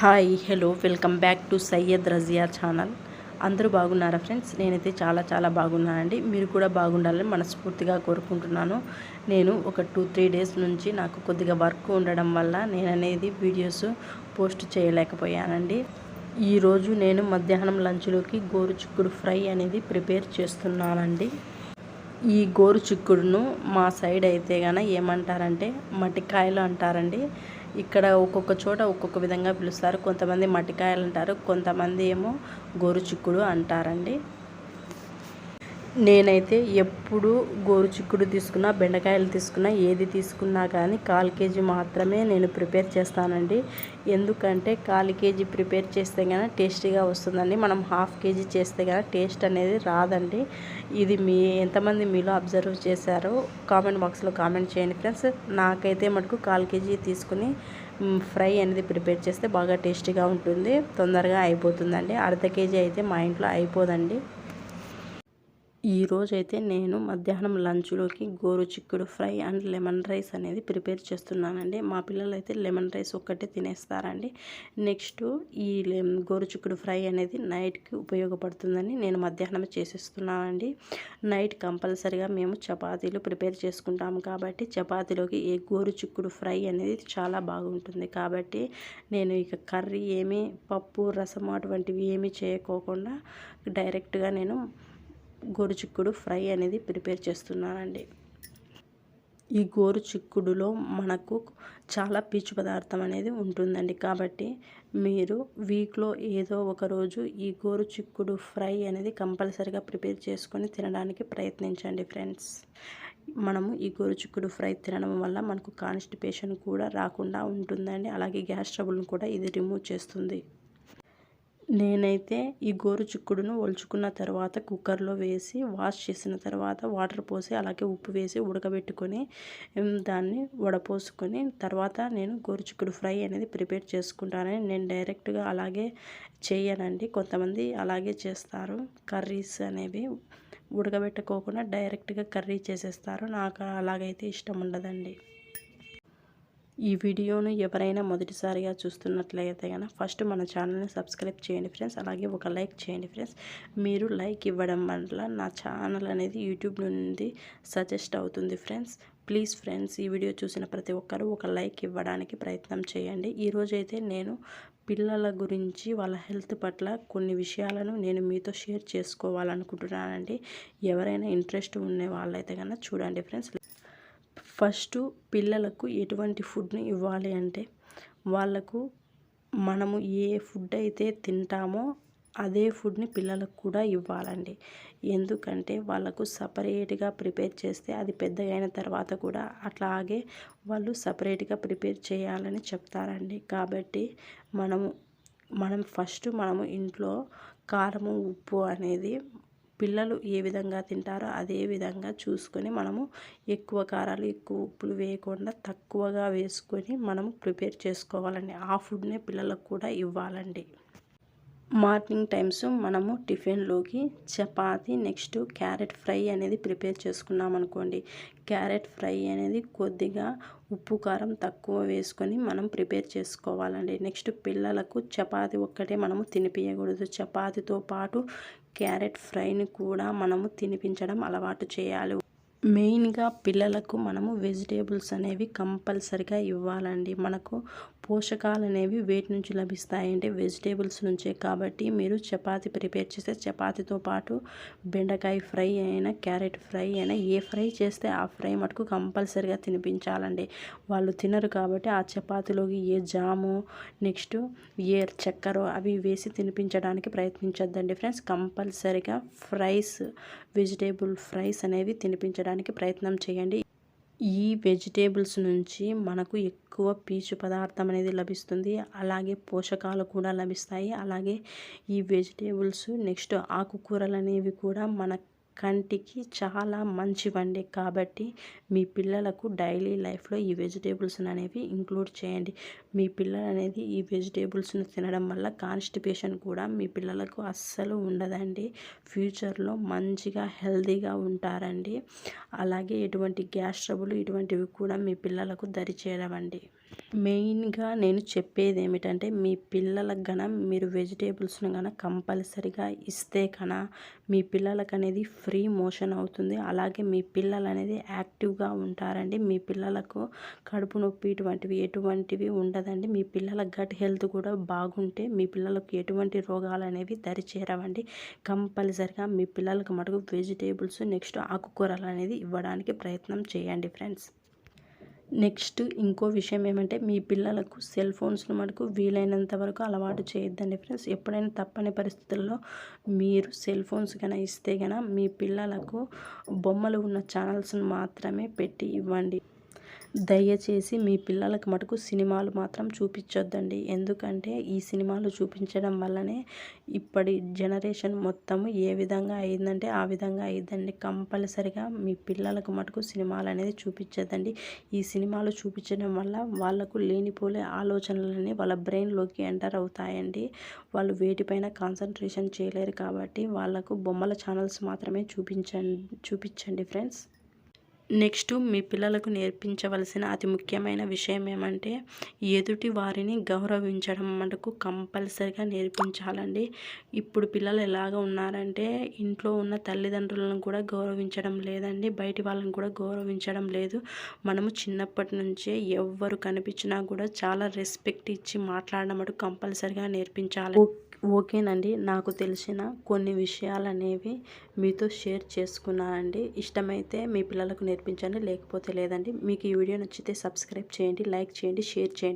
Hi hello welcome back to Syed Razia channel. అందరూ బాగున్నారా friends? నేనైతే చాలా చాలా బాగున్నానండి. మీరు కూడా బాగుండాలని మనస్ఫూర్తిగా కోరుకుంటున్నాను. నేను ఒక టూ త్రీ డేస్ నుంచి నాకు కొద్దిగా వర్క్ ఉండడం వల్ల నేను అనేది వీడియోస్ పోస్ట్ చేయలేకపోయానండి. ఈరోజు నేను మధ్యాహ్నం లంచ్లోకి గోరు చిక్కుడు ఫ్రై అనేది ప్రిపేర్ చేస్తున్నానండి. ఈ గోరు చిక్కుడును మా సైడ్ అయితే గన ఏమంటారంటే మట్టికాయలు అంటారండి. ఇక్కడ ఒక్కొక్క చోట ఒక్కొక్క విధంగా పిలుస్తారు. కొంతమంది మట్టికాయలు అంటారు కొంతమంది ఏమో గోరు చిక్కుడు అంటారండి. నేనైతే ఎప్పుడు గోరు చిక్కుడు తీసుకున్నా బెండకాయలు తీసుకున్నా ఏది తీసుకున్నా కానీ కాల్ కేజీ మాత్రమే నేను ప్రిపేర్ చేస్తానండి. ఎందుకంటే కాల్ కేజీ ప్రిపేర్ చేస్తే కానీ టేస్టీగా వస్తుందండి. మనం హాఫ్ కేజీ చేస్తే కానీ టేస్ట్ అనేది రాదండి. ఇది మీ ఎంతమంది మీలో అబ్జర్వ్ చేశారో కామెంట్ బాక్స్లో కామెంట్ చేయండి ఫ్రెండ్స్. నాకైతే మటుకు కాల్ కేజీ తీసుకుని ఫ్రై అనేది ప్రిపేర్ చేస్తే బాగా టేస్టీగా ఉంటుంది. తొందరగా అయిపోతుందండి. అర్ధ కేజీ అయితే మా ఇంట్లో అయిపోదండి. ఈరోజైతే నేను మధ్యాహ్నం లంచ్లోకి గోరు చిక్కుడు ఫ్రై అండ్ లెమన్ రైస్ అనేది ప్రిపేర్ చేస్తున్నానండి. మా పిల్లలు అయితే లెమన్ రైస్ ఒక్కటే తినేస్తారండి. నెక్స్ట్ ఈ గోరు చిక్కుడు ఫ్రై అనేది నైట్కి ఉపయోగపడుతుందని నేను మధ్యాహ్నం చేసేస్తున్నానండి. నైట్ కంపల్సరిగా మేము చపాతీలు ప్రిపేర్ చేసుకుంటాము కాబట్టి చపాతీలోకి ఏ గోరు చిక్కుడు ఫ్రై అనేది చాలా బాగుంటుంది. కాబట్టి నేను ఇక కర్రీ ఏమీ పప్పు రసం అటువంటివి ఏమీ చేయకోకుండా డైరెక్ట్గా నేను గోరు చిక్కుడు ఫ్రై అనేది ప్రిపేర్ చేస్తున్నానండి ఈ గోరు చిక్కుడులో మనకు చాలా పీచు పదార్థం అనేది ఉంటుందండి. కాబట్టి మీరు వీక్లో ఏదో ఒక రోజు ఈ గోరు చిక్కుడు ఫ్రై అనేది కంపల్సరిగా ప్రిపేర్ చేసుకొని తినడానికి ప్రయత్నించండి ఫ్రెండ్స్. మనము ఈ గోరు చిక్కుడు ఫ్రై తినడం వల్ల మనకు కాన్స్టిపేషన్ కూడా రాకుండా ఉంటుందండి. అలాగే గ్యాస్ ట్రబుల్ని కూడా ఇది రిమూవ్ చేస్తుంది. నేనైతే ఈ గోరు చిక్కుడును ఒలుచుకున్న తర్వాత కుక్కర్లో వేసి వాష్ చేసిన తర్వాత వాటర్ పోసి అలాగే ఉప్పు వేసి ఉడకబెట్టుకొని దాన్ని వడపోసుకొని తర్వాత నేను గోరు చిక్కుడు ఫ్రై అనేది ప్రిపేర్ చేసుకుంటానని నేను డైరెక్ట్గా అలాగే చేయనండి. కొంతమంది అలాగే చేస్తారు. కర్రీస్ అనేవి ఉడకబెట్టుకోకుండా డైరెక్ట్గా కర్రీ చేసేస్తారు. నాకు అలాగైతే ఇష్టం ఉండదండి. ఈ వీడియోను ఎవరైనా మొదటిసారిగా చూస్తున్నట్లయితే కనుక ఫస్ట్ మన ఛానల్ని సబ్స్క్రైబ్ చేయండి ఫ్రెండ్స్. అలాగే ఒక లైక్ చేయండి ఫ్రెండ్స్. మీరు లైక్ ఇవ్వడం వల్ల నా ఛానల్ అనేది యూట్యూబ్ నుండి సజెస్ట్ అవుతుంది ఫ్రెండ్స్. ప్లీజ్ ఫ్రెండ్స్ ఈ వీడియో చూసిన ప్రతి ఒక్కరూ ఒక లైక్ ఇవ్వడానికి ప్రయత్నం చేయండి. ఈరోజైతే నేను పిల్లల గురించి వాళ్ళ హెల్త్ పట్ల కొన్ని విషయాలను నేను మీతో షేర్ చేసుకోవాలనుకుంటున్నానండి. ఎవరైనా ఇంట్రెస్ట్ ఉండే వాళ్ళైతే కనుక చూడండి ఫ్రెండ్స్. ఫస్ట్ పిల్లలకు ఎటువంటి ఫుడ్ని ఇవ్వాలి అంటే వాళ్ళకు మనము ఏ ఫుడ్ అయితే తింటామో అదే ఫుడ్ని పిల్లలకు కూడా ఇవ్వాలండి. ఎందుకంటే వాళ్ళకు సపరేట్గా ప్రిపేర్ చేస్తే అది పెద్దగా అయిన తర్వాత కూడా అట్లాగే వాళ్ళు సపరేట్గా ప్రిపేర్ చేయాలని చెప్తారండి. కాబట్టి మనము మనం ఫస్ట్ మనము ఇంట్లో కారము ఉప్పు అనేది పిల్లలు ఏ విధంగా తింటారో అదే విధంగా చూసుకొని మనము ఎక్కువ కారాలు ఎక్కువ ఉప్పులు వేయకుండా తక్కువగా వేసుకొని మనము ప్రిపేర్ చేసుకోవాలండి. ఆ ఫుడ్నే పిల్లలకు కూడా ఇవ్వాలండి. మార్నింగ్ టైమ్స్ మనము టిఫిన్లోకి చపాతి నెక్స్ట్ క్యారెట్ ఫ్రై అనేది ప్రిపేర్ చేసుకున్నాం అనుకోండి క్యారెట్ ఫ్రై అనేది కొద్దిగా ఉప్పు కారం తక్కువ వేసుకొని మనం ప్రిపేర్ చేసుకోవాలండి. నెక్స్ట్ పిల్లలకు చపాతి ఒక్కటే మనము తినిపించకూడదు చపాతీతో పాటు క్యారెట్ ఫ్రైని కూడా మనము తినిపించడం అలవాటు చేయాలి. మెయిన్గా పిల్లలకు మనము వెజిటేబుల్స్ అనేవి కంపల్సరిగా ఇవ్వాలండి. మనకు పోషకాలు అనేవి వేటి నుంచి లభిస్తాయి అంటే వెజిటేబుల్స్ నుంచే. కాబట్టి మీరు చపాతి ప్రిపేర్ చేస్తే చపాతీతో పాటు బెండకాయ ఫ్రై అయినా క్యారెట్ ఫ్రై అయినా ఏ ఫ్రై చేస్తే ఆ ఫ్రై మటుకు కంపల్సరిగా తినిపించాలండి. వాళ్ళు తినరు కాబట్టి ఆ చపాతీలోకి ఏ జాము నెక్స్ట్ ఏ చక్కెర అవి వేసి తినిపించడానికి ప్రయత్నించొద్దండి. ఫ్రెండ్స్ కంపల్సరిగా ఫ్రైస్ వెజిటేబుల్ ఫ్రైస్ అనేవి తినిపించడానికి ప్రయత్నం చేయండి. ఈ వెజిటేబుల్స్ నుంచి మనకు ఎక్కువ పీచు పదార్థం అనేది లభిస్తుంది. అలాగే పోషకాలు కూడా లభిస్తాయి. అలాగే ఈ వెజిటేబుల్స్ నెక్స్ట్ ఆకుకూరలు అనేవి కూడా మన కంటికి చాలా మంచివండి. కాబట్టి మీ పిల్లలకు డైలీ లైఫ్లో ఈ వెజిటేబుల్స్ అనేవి ఇంక్లూడ్ చేయండి. మీ పిల్లలు అనేది ఈ వెజిటేబుల్స్ను తినడం వల్ల కాన్స్టిపేషన్ కూడా మీ పిల్లలకు అస్సలు ఉండదండి. ఫ్యూచర్లో మంచిగా హెల్తీగా ఉంటారండి. అలాగే ఎటువంటి గ్యాస్ ట్రబుల్ ఇటువంటివి కూడా మీ పిల్లలకు దరిచేయడం అండి మెయిన్గా నేను చెప్పేది ఏమిటంటే మీ పిల్లలకు గన మీరు వెజిటేబుల్స్ను గన కంపల్సరిగా ఇస్తే కన మీ పిల్లలకు అనేది ఫ్రీ మోషన్ అవుతుంది. అలాగే మీ పిల్లలు అనేది యాక్టివ్గా ఉంటారండి. మీ పిల్లలకు కడుపు నొప్పి ఇటువంటివి ఎటువంటివి ఉండదండి. మీ పిల్లల గట్ హెల్త్ కూడా బాగుంటే మీ పిల్లలకు ఎటువంటి రోగాలు అనేవి దరిచేరవండి. కంపల్సరిగా మీ పిల్లలకు మటుకు వెజిటేబుల్స్ నెక్స్ట్ ఆకుకూరలు అనేది ఇవ్వడానికి ప్రయత్నం చేయండి ఫ్రెండ్స్. నెక్స్ట్ ఇంకో విషయం ఏమంటే మీ పిల్లలకు సెల్ ఫోన్స్ను మటుకు వీలైనంత వరకు అలవాటు చేయొద్దండి ఫ్రెండ్స్. ఎప్పుడైనా తప్పని పరిస్థితుల్లో మీరు సెల్ ఫోన్స్ కనుక ఇస్తే కనుక మీ పిల్లలకు బొమ్మలు ఉన్న ఛానల్స్ను మాత్రమే పెట్టి ఇవ్వండి. దయచేసి మీ పిల్లలకు మటుకు సినిమాలు మాత్రం చూపించొద్దండి. ఎందుకంటే ఈ సినిమాలు చూపించడం వల్లనే ఇప్పటి జనరేషన్ మొత్తం ఏ విధంగా అయిందంటే ఆ విధంగా అయిందండి. కంపల్సరిగా మీ పిల్లలకు మటుకు సినిమాలు అనేది చూపించదండి ఈ సినిమాలు చూపించడం వల్ల వాళ్ళకు లేనిపోలే ఆలోచనలని వాళ్ళ బ్రెయిన్లోకి ఎంటర్ అవుతాయండి. వాళ్ళు వేటిపైన కాన్సన్ట్రేషన్ చేయలేరు కాబట్టి వాళ్ళకు బొమ్మల ఛానల్స్ మాత్రమే చూపించండి చూపించండి ఫ్రెండ్స్. నెక్స్ట్ మీ పిల్లలకు నేర్పించవలసిన అతి ముఖ్యమైన విషయం ఏమంటే ఎదుటి వారిని గౌరవించడం మటుకు కంపల్సరిగా నేర్పించాలండి. ఇప్పుడు పిల్లలు ఎలాగ ఉన్నారంటే ఇంట్లో ఉన్న తల్లిదండ్రులను కూడా గౌరవించడం లేదండి. బయటి వాళ్ళని కూడా గౌరవించడం లేదు. మనము చిన్నప్పటి నుంచే ఎవ్వరు కనిపించినా కూడా చాలా రెస్పెక్ట్ ఇచ్చి మాట్లాడడం మటుకు కంపల్సరిగా నేర్పించాలి. ఓకేనండి. నాకు తెలిసిన కొన్ని విషయాలు అనేవి మీతో షేర్ చేసుకున్నానండి. ఇష్టమైతే మీ పిల్లలకు నేర్పించండి లేకపోతే లేదండి. మీకు ఈ వీడియో నచ్చితే సబ్స్క్రైబ్ చేయండి లైక్ చేయండి షేర్ చేయండి.